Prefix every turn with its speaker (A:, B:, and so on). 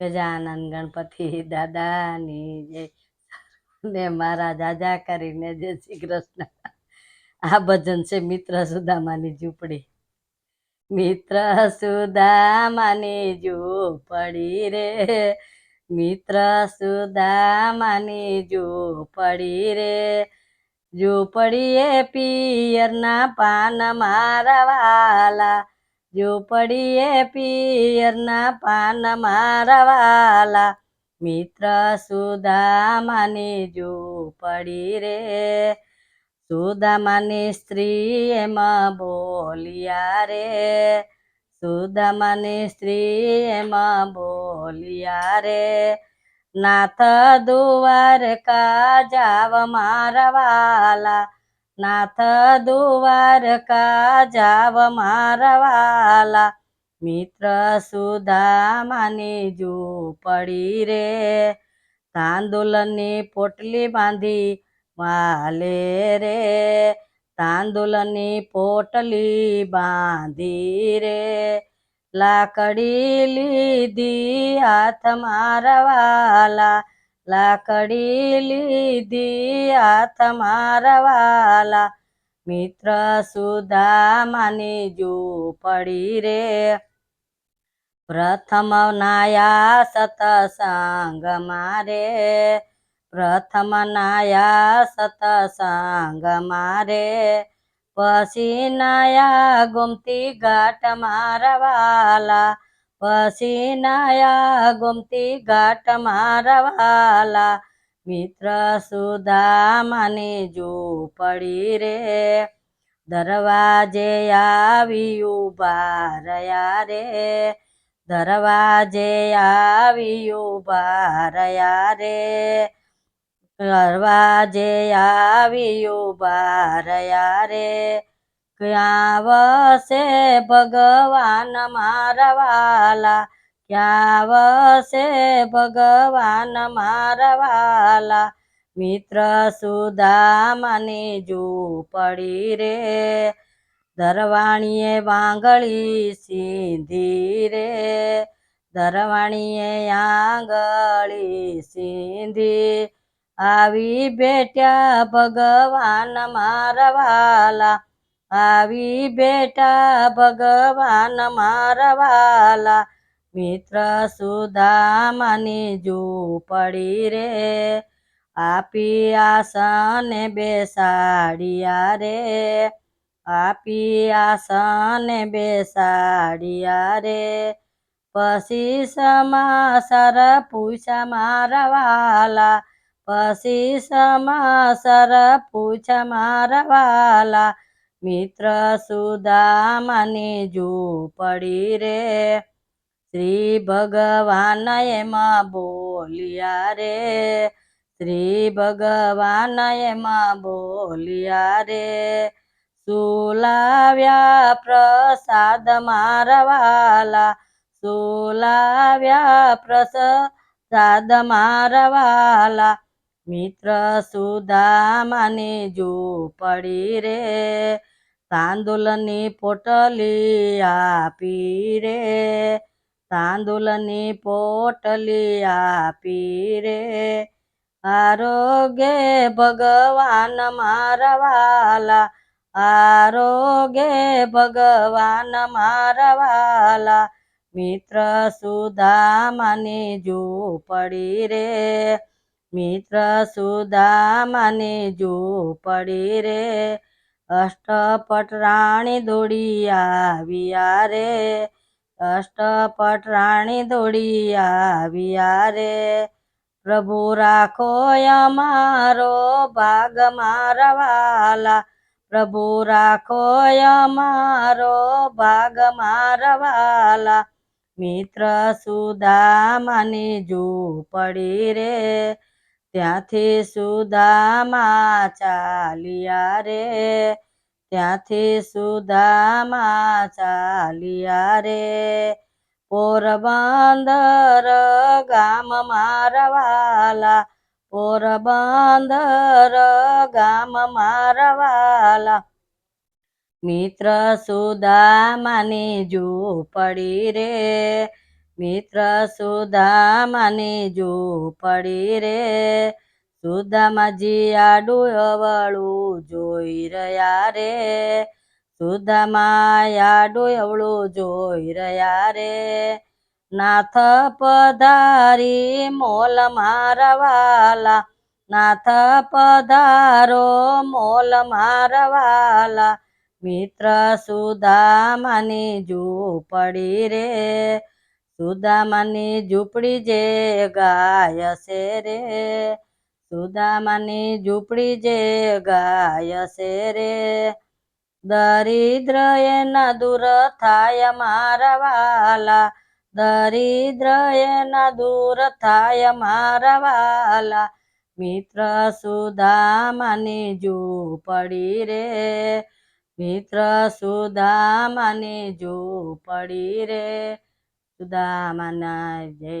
A: ગજાનંદ ગણપતિ દાદાની જય. ને મારા જાજા કરીને જય શ્રી કૃષ્ણ. આ ભજન છે મિત્ર સુદામાની ઝૂંપડી. મિત્ર સુદામાની ઝૂંપડી રે. મિત્ર સુદામાની ઝૂંપડી રે. ઝૂંપડીએ પિયરના પાન મારા વાલા. ઝૂંપડીએ પિયરના પાન મારવાલા મિત્ર સુદામાની ઝૂંપડી રે. સુદામાની સ્ત્રી એમાં બોલિયા રે. સુદામાની સ્ત્રી એમાં બોલિયા રે. નાથ દ્વારકા જાવ મારા વાલા. નાથ દ્વારકા જાવ મારવાલા મિત્ર સુદામાની પડી રે. તાંદુલની પોટલી બાંધી વાલે રે. તાંદુલની પોટલી બાંધી રે. લાકડી લીધી હાથ મારા વાલા. લાકડી લીધી હાથ મિત્ર સુધા મિત્ર સુદામાની પડી રે. પ્રથમ નાયા સતસંગ મારે. પ્રથમ નાયા સતસંગ મારે. પછી નાયા ગુમતી ઘાટ મારા વાલા ગુમતી ઘાટ મારવાલા મિત્ર સુદામાની પડી રે, દરવાજે આવી ઊભા રે. દરવાજે આવી ઊભા રહ્યા રે. દરવાજે આવી ઊભા રે. ક્યાં વસે ભગવાન મારા વાલા? ક્યાં વસે ભગવાન મારા વાલા? મિત્ર સુદામાને જો પડી રે. દરવાણીએ વાંગળી સીધી રે. દરવાણીએ આંગળી સીધી. આવી બેટ્યા ભગવાન મારા વાલા. આવી બેટા ભગવાન મારવાલા મિત્ર સુદામાની પડી રે. આપી આસને બેસાડિયા રે. આપી આસને બેસાડિયા રે. પછી સમાસર પૂછા મારવાલા પછી સમાસર પૂછા મારા વાલા. મિત્ર સુદામાની ઝૂંપડી રે. શ્રી ભગવાન એમાં બોલિયા રે. શ્રી ભગવાન એમાં બોલિયા રે. સુલાવ્યા પ્રસાદ મારવાલા, સુલાવ્યા પ્રસાદ મારા વાલા મિત્ર સુદામાની પડી રે તાંદુલની પોટલી આપી રે તાંદુલની પોટલી આપી રે. આરોગે ભગવાન મારવાલા વાલા, આરોગ્ય ભગવાન મારા વાલા મિત્ર સુદામાની પડી રે મિત્ર સુદામને જો પડી રે અષ્ટપટ રાણી દોડી આવ્યા રે અષ્ટપટ રાણી દોડી આવ્યા રે. પ્રભુ રાખો અમારો ભાગ મારા વાલા પ્રભુ રાખો અમારો ભાગ મારા વાલા મિત્ર જો પડી રે ત્યાંથી સુદામા ચાલિયા રે. ત્યાંથી સુદામા ચાલિયા રે. પોરબંદર ગામ મારવાલા પોરબંદર ગામ મારવાલા મિત્ર સુદામાની ઝૂંપડી રે. મિત્ર સુદામાને જો પડી રે. સુદામાજી આડું અવળું જોઈ રહ્યા રે. સુદામા આડું અવળું જોઈ રહ્યા રે. નાથ પધારી મોલ મારવાલા, નાથ પધારો મોલ મારવાલા મિત્ર સુદામાની પડી રે. સુદામાની ઝૂંપડી જે ગાય છે રે. સુદામાની ઝૂંપડી જે ગાય છે રે. દરિદ્ર એના દૂર થાય મારા વાલા. દરિદ્ર એના દૂર થાય મારા વાલા. મિત્ર સુદામાની ઝૂંપડી રે. મિત્ર સુદામાની ઝૂંપડી રે. સુદામાના જય.